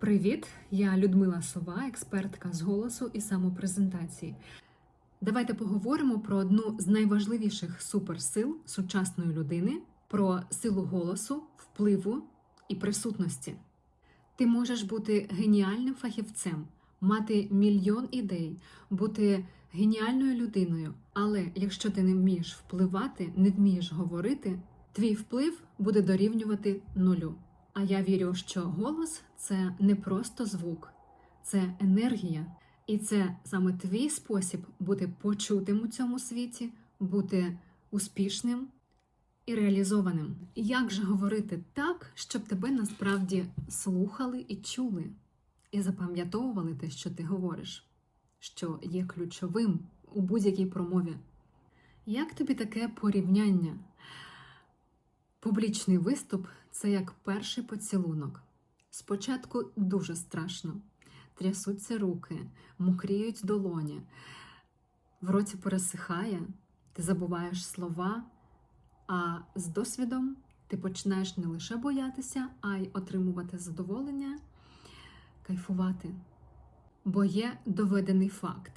Привіт! Я Людмила Сова, експертка з голосу і самопрезентації. Давайте поговоримо про одну з найважливіших суперсил сучасної людини про силу голосу, впливу і присутності. Ти можеш бути геніальним фахівцем, мати мільйон ідей, бути геніальною людиною, але якщо ти не вмієш впливати, не вмієш говорити, твій вплив буде дорівнювати нулю. А я вірю, що голос це не просто звук, це енергія, і це саме твій спосіб бути почутим у цьому світі, бути успішним і реалізованим. Як же говорити так, щоб тебе насправді слухали і чули, і запам'ятовували те, що ти говориш, що є ключовим у будь-якій промові? Як тобі таке порівняння? Публічний виступ це як перший поцілунок. Спочатку дуже страшно. Трясуться руки, мокріють долоні, в роті пересихає, ти забуваєш слова, а з досвідом ти починаєш не лише боятися, а й отримувати задоволення, кайфувати. Бо є доведений факт.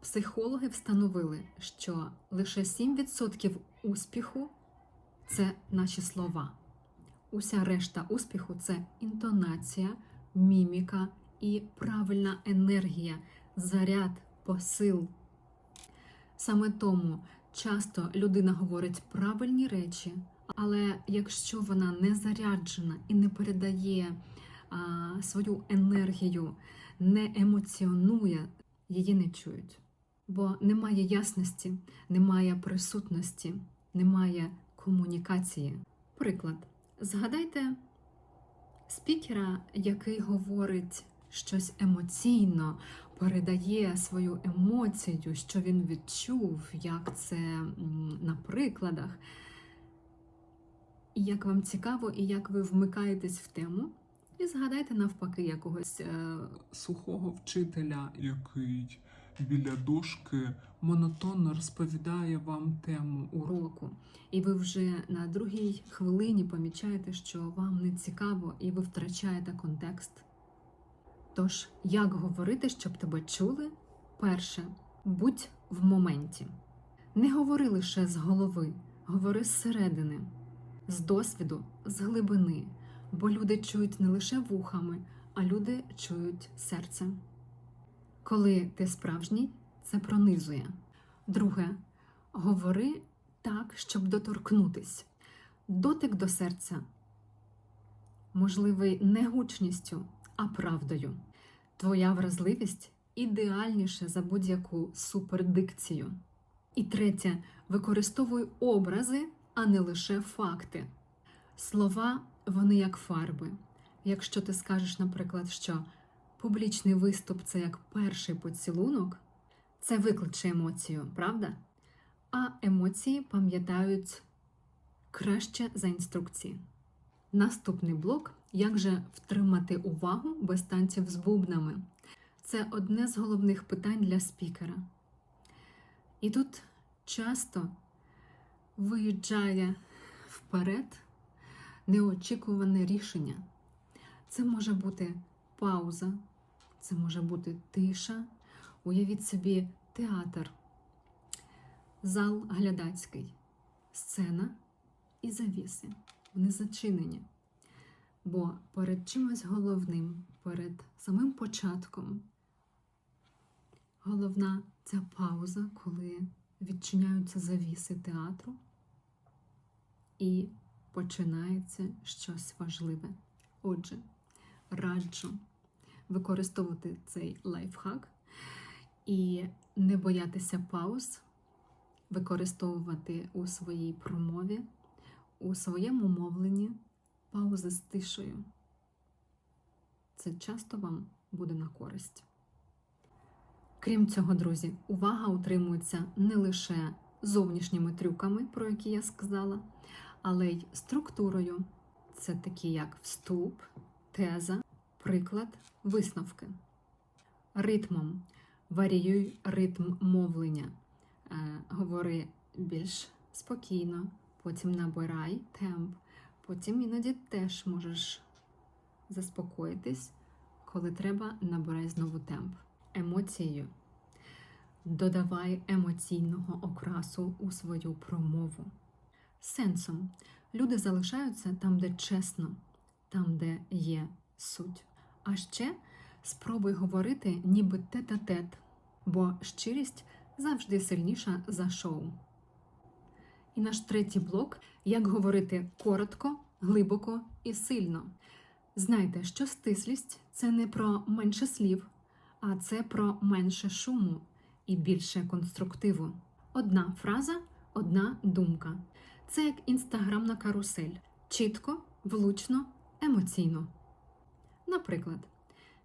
Психологи встановили, що лише 7% успіху це наші слова. Уся решта успіху це інтонація, міміка і правильна енергія, заряд, посил. Саме тому часто людина говорить правильні речі, але якщо вона не заряджена і не передає а, свою енергію, не емоціонує, її не чують. Бо немає ясності, немає присутності, немає комунікації. Приклад. Згадайте спікера, який говорить щось емоційно, передає свою емоцію, що він відчув, як це на прикладах. І як вам цікаво, і як ви вмикаєтесь в тему. І згадайте навпаки якогось е, сухого вчителя, який біля дошки монотонно розповідає вам тему уроку. і ви вже на другій хвилині помічаєте, що вам не цікаво, і ви втрачаєте контекст. Тож, як говорити, щоб тебе чули? Перше, будь в моменті. Не говори лише з голови, говори зсередини, з досвіду, з глибини, бо люди чують не лише вухами, а люди чують серцем. Коли ти справжній, це пронизує. Друге, говори так, щоб доторкнутись. Дотик до серця можливий не гучністю, а правдою. Твоя вразливість ідеальніше за будь-яку супердикцію. І третє, використовуй образи, а не лише факти. Слова вони як фарби. Якщо ти скажеш, наприклад, що публічний виступ це як перший поцілунок, це викличе емоцію, правда? А емоції пам'ятають краще за інструкції. Наступний блок як же втримати увагу без танців з бубнами. Це одне з головних питань для спікера. І тут часто виїжджає вперед неочікуване рішення. Це може бути пауза, це може бути тиша. Уявіть собі театр, зал глядацький, сцена і завіси. Вони зачинені. Бо перед чимось головним, перед самим початком, головна ця пауза, коли відчиняються завіси театру, і починається щось важливе. Отже, раджу використовувати цей лайфхак і не боятися пауз, використовувати у своїй промові, у своєму мовленні паузи з тишею. Це часто вам буде на користь. Крім цього, друзі, увага утримується не лише зовнішніми трюками, про які я сказала, але й структурою. Це такі як вступ, теза, приклад, висновки. Ритмом варіюй ритм мовлення. Е, говори більш спокійно, потім набирай темп, потім іноді теж можеш заспокоїтись, коли треба, набирай знову темп. Емоцією. Додавай емоційного окрасу у свою промову. Сенсом. Люди залишаються там, де чесно, там, де є суть. А ще спробуй говорити ніби тет-а-тет, бо щирість завжди сильніша за шоу. І наш третій блок як говорити коротко, глибоко і сильно. Знайте, що стислість це не про менше слів, а це про менше шуму і більше конструктиву. Одна фраза, одна думка. Це як інстаграмна карусель. Чітко, влучно, емоційно. Наприклад,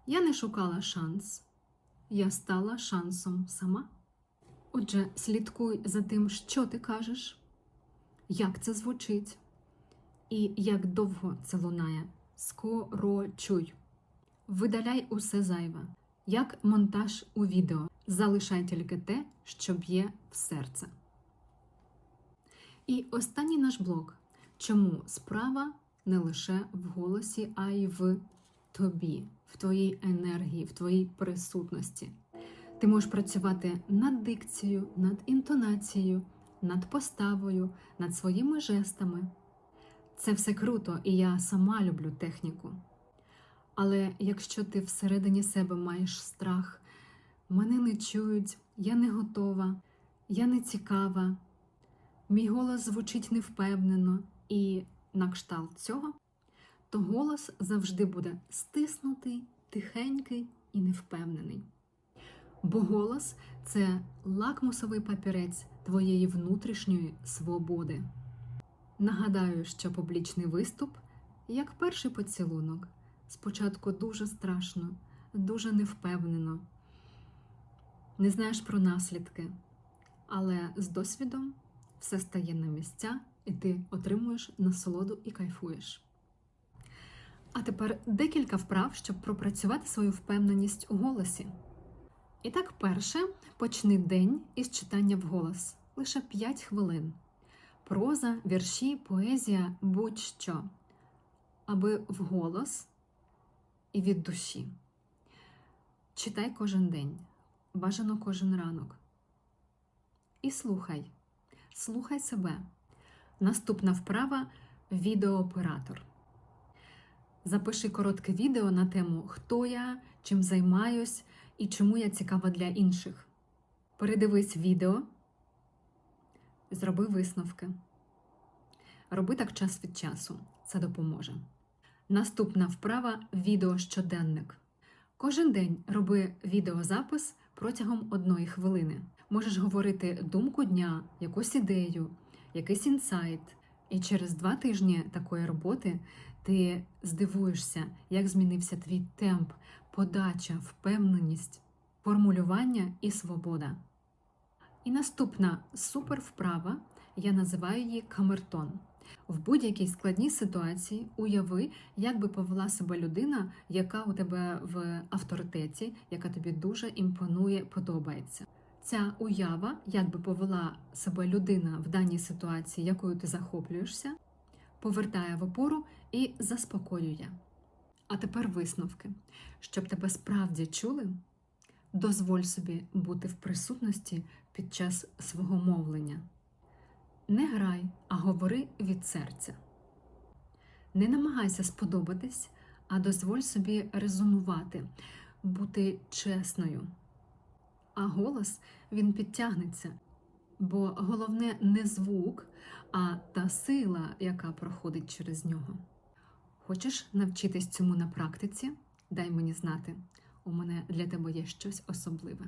я не шукала шанс, я стала шансом сама. Отже, слідкуй за тим, що ти кажеш, як це звучить, і як довго це лунає. Скорочуй. Видаляй усе зайве, як монтаж у відео. Залишай тільки те, що б'є в серце. І останній наш блок. Чому справа не лише в голосі, а й в тобі, в твоїй енергії, в твоїй присутності. Ти можеш працювати над дикцією, над інтонацією, над поставою, над своїми жестами. Це все круто, і я сама люблю техніку. Але якщо ти всередині себе маєш страх, мене не чують, я не готова, я не цікава, мій голос звучить невпевнено і на кшталт цього, то голос завжди буде стиснутий, тихенький і невпевнений. Бо голос це лакмусовий папірець твоєї внутрішньої свободи. Нагадаю, що публічний виступ як перший поцілунок. Спочатку дуже страшно, дуже невпевнено. Не знаєш про наслідки, але з досвідом все стає на місця, і ти отримуєш насолоду і кайфуєш. А тепер декілька вправ, щоб пропрацювати свою впевненість у голосі. І так, перше, почни день із читання вголос лише 5 хвилин. Проза, вірші, поезія, будь-що, аби вголос і від душі. Читай кожен день, бажано кожен ранок. І слухай, слухай себе. Наступна вправа відеооператор. Запиши коротке відео на тему Хто я, чим займаюсь і чому я цікава для інших. Передивись відео, зроби висновки. Роби так час від часу, це допоможе. Наступна вправа відеощоденник. Кожен день роби відеозапис протягом одної хвилини. Можеш говорити думку дня, якусь ідею, якийсь інсайт. І через два тижні такої роботи ти здивуєшся, як змінився твій темп, подача, впевненість, формулювання і свобода. І наступна супер вправа, я називаю її камертон. В будь-якій складній ситуації уяви, як би повела себе людина, яка у тебе в авторитеті, яка тобі дуже імпонує, подобається. Ця уява, як би повела себе людина в даній ситуації, якою ти захоплюєшся, повертає в опору і заспокоює. А тепер висновки. Щоб тебе справді чули, дозволь собі бути в присутності під час свого мовлення. Не грай, а говори від серця. Не намагайся сподобатись, а дозволь собі резонувати, бути чесною. А голос він підтягнеться, бо головне не звук, а та сила, яка проходить через нього. Хочеш навчитись цьому на практиці? Дай мені знати. У мене для тебе є щось особливе.